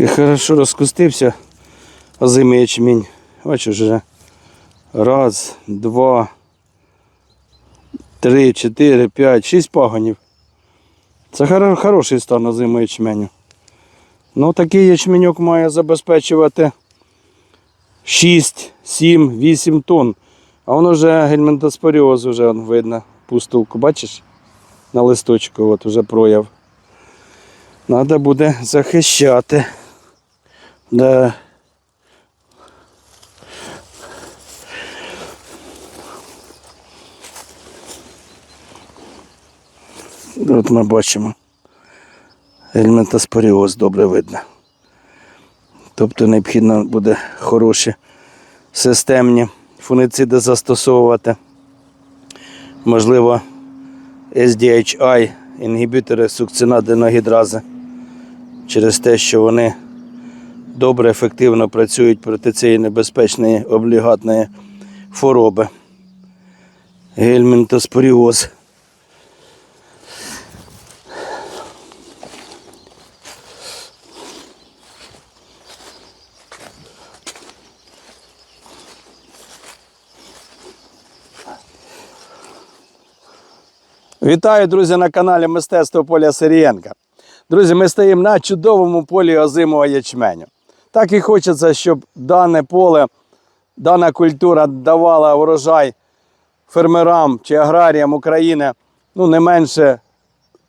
Такий хорошо розкустився озимий ячмінь. Бачиш вже. Раз, два, три, чотири, п'ять, шість пагонів. Це хоро- хороший стан озимого ячменю. Ну, такий ячменьок має забезпечувати 6, 7, 8 тонн. А воно вже гельминтоспоріоз вже видно, пустулку, бачиш? На листочку от вже прояв. Треба буде захищати. Да. От ми бачимо. Гельминтоспоріоз добре видно. Тобто необхідно буде хороші системні фунициди застосовувати. Можливо, SDHI, інгібітори сукцинаденогідрази, через те, що вони добре, ефективно працюють проти цієї небезпечної облігатної хвороби. Гельмінтоспоріоз. Вітаю, друзі, на каналі Мистецтво Поля Сирієнка. Друзі, ми стоїмо на чудовому полі озимого ячменю. Так і хочеться, щоб дане поле, дана культура давала урожай фермерам чи аграріям України ну, не менше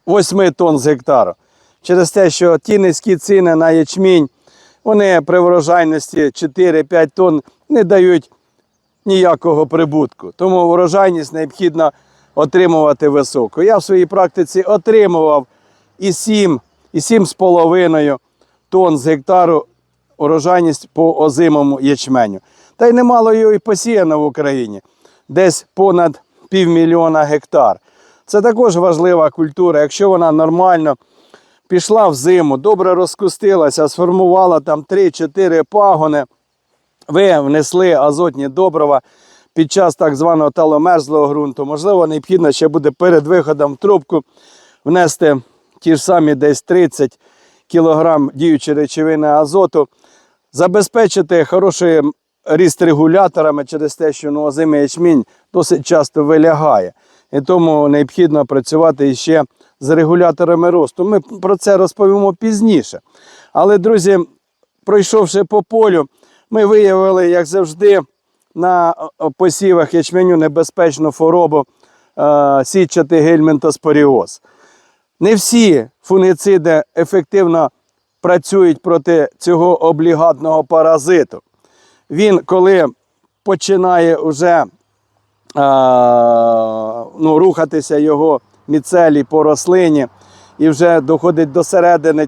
8 тонн з гектару. Через те, що ті низькі ціни на ячмінь, вони при врожайності 4-5 тонн не дають ніякого прибутку. Тому урожайність необхідно отримувати високу. Я в своїй практиці отримував і 7, і 7,5 тонн з гектару урожайність по озимому ячменю. Та й немало його і посіяно в Україні. Десь понад півмільйона гектар. Це також важлива культура. Якщо вона нормально пішла в зиму, добре розкустилася, сформувала там 3-4 пагони, ви внесли азотні добрива під час так званого таломерзлого ґрунту. Можливо, необхідно ще буде перед виходом в трубку внести ті ж самі десь 30 кг діючої речовини азоту, забезпечити хороший ріст регуляторами через те, що ну, озимий ячмінь досить часто вилягає. І тому необхідно працювати ще з регуляторами росту. Ми про це розповімо пізніше. Але, друзі, пройшовши по полю, ми виявили, як завжди, на посівах ячменю небезпечну хворобу е, сітчатий гельминтоспоріоз. Не всі фунгіциди ефективно працюють проти цього облігатного паразиту. Він, коли починає вже ну, рухатися його міцелій по рослині і вже доходить до середини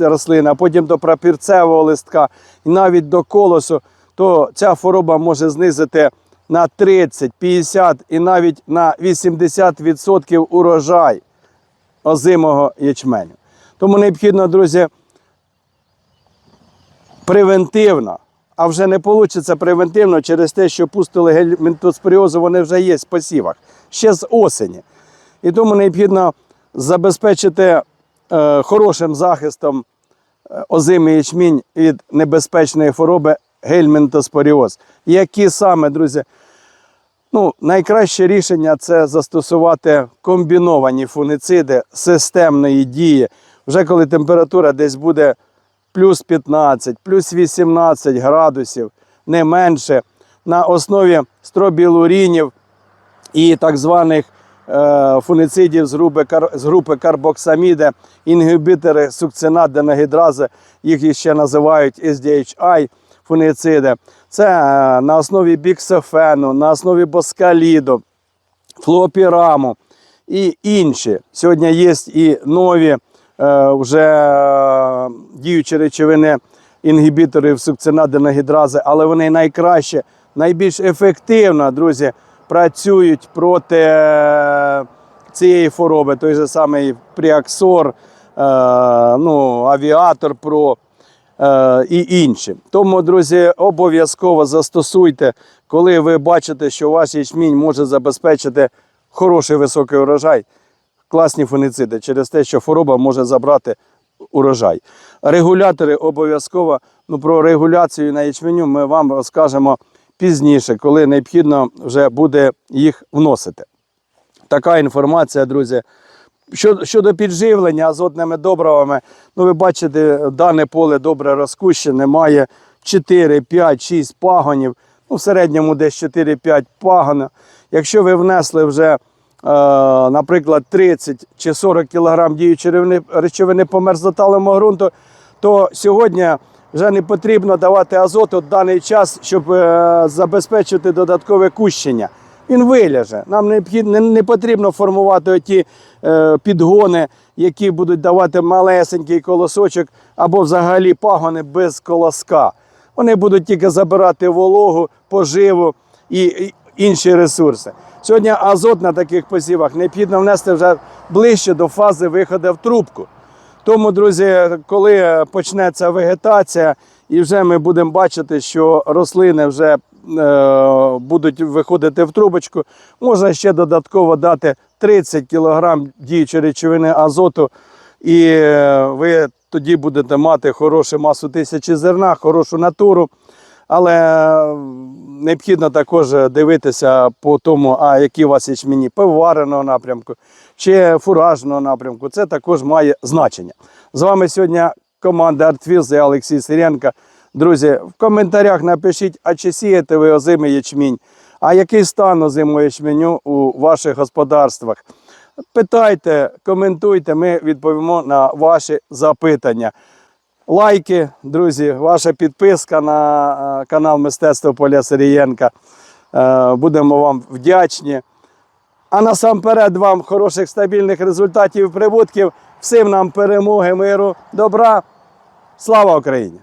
рослини, а потім до прапірцевого листка і навіть до колосу, то ця хвороба може знизити на 30, 50 і навіть на 80% урожай озимого ячменю. Тому необхідно, друзі, превентивно, а вже не вийде превентивно через те, що пустили гельмінтоспоріозу, вони вже є в посівах ще з осені. І тому необхідно забезпечити е, хорошим захистом е, озимий ячмінь від небезпечної хвороби гельмінтоспоріоз. Які саме, друзі, Ну, найкраще рішення це застосувати комбіновані фунициди системної дії. Вже коли температура десь буде плюс 15, плюс 18 градусів, не менше, на основі стробілурінів і так званих е, фуницидів з групи, кар, з групи карбоксаміди, інгібітори сукцинаденогідрази, їх ще називають SDHI фунициди. Це е, на основі біксофену, на основі боскаліду, флуопіраму і інші. Сьогодні є і нові вже е, діючі речовини інгібіторів сукцинаденогідрази, але вони найкраще, найбільш ефективно, друзі, працюють проти е, цієї хвороби. Той же самий Пріаксор, е, ну, Авіатор Про е, і інші. Тому, друзі, обов'язково застосуйте, коли ви бачите, що ваш ячмінь може забезпечити хороший високий урожай, класні фунициди, через те, що хвороба може забрати урожай. Регулятори обов'язково. Ну, про регуляцію на ячменю ми вам розкажемо пізніше, коли необхідно вже буде їх вносити. Така інформація, друзі. Щодо, підживлення азотними добривами, ну ви бачите, дане поле добре розкущене, має 4, 5, 6 пагонів, ну в середньому десь 4-5 пагонів. Якщо ви внесли вже, наприклад, 30 чи 40 кг діючої речовини- по мерзлоталому ґрунту, то сьогодні вже не потрібно давати азоту в даний час, щоб е, забезпечити додаткове кущення. Він виляже. Нам необхідно, не, потрібно формувати ті е, підгони, які будуть давати малесенький колосочок або взагалі пагони без колоска. Вони будуть тільки забирати вологу, поживу і інші ресурси. Сьогодні азот на таких посівах необхідно внести вже ближче до фази виходу в трубку. Тому, друзі, коли почнеться вегетація, і вже ми будемо бачити, що рослини вже е, будуть виходити в трубочку, можна ще додатково дати 30 кг діючої речовини азоту, і е, ви тоді будете мати хорошу масу тисячі зерна, хорошу натуру. Але необхідно також дивитися по тому, а які у вас ячмені пивовареного напрямку чи фуражного напрямку. Це також має значення. З вами сьогодні команда Артфілз і Олексій Сиренко. Друзі, в коментарях напишіть, а чи сієте ви озимий ячмінь, а який стан озимого ячменю у ваших господарствах. Питайте, коментуйте, ми відповімо на ваші запитання. Лайки, друзі, ваша підписка на е, канал Мистецтво Поля Сирієнка. Е, Будемо вам вдячні. А насамперед вам хороших стабільних результатів прибутків. Всім нам перемоги, миру, добра. Слава Україні!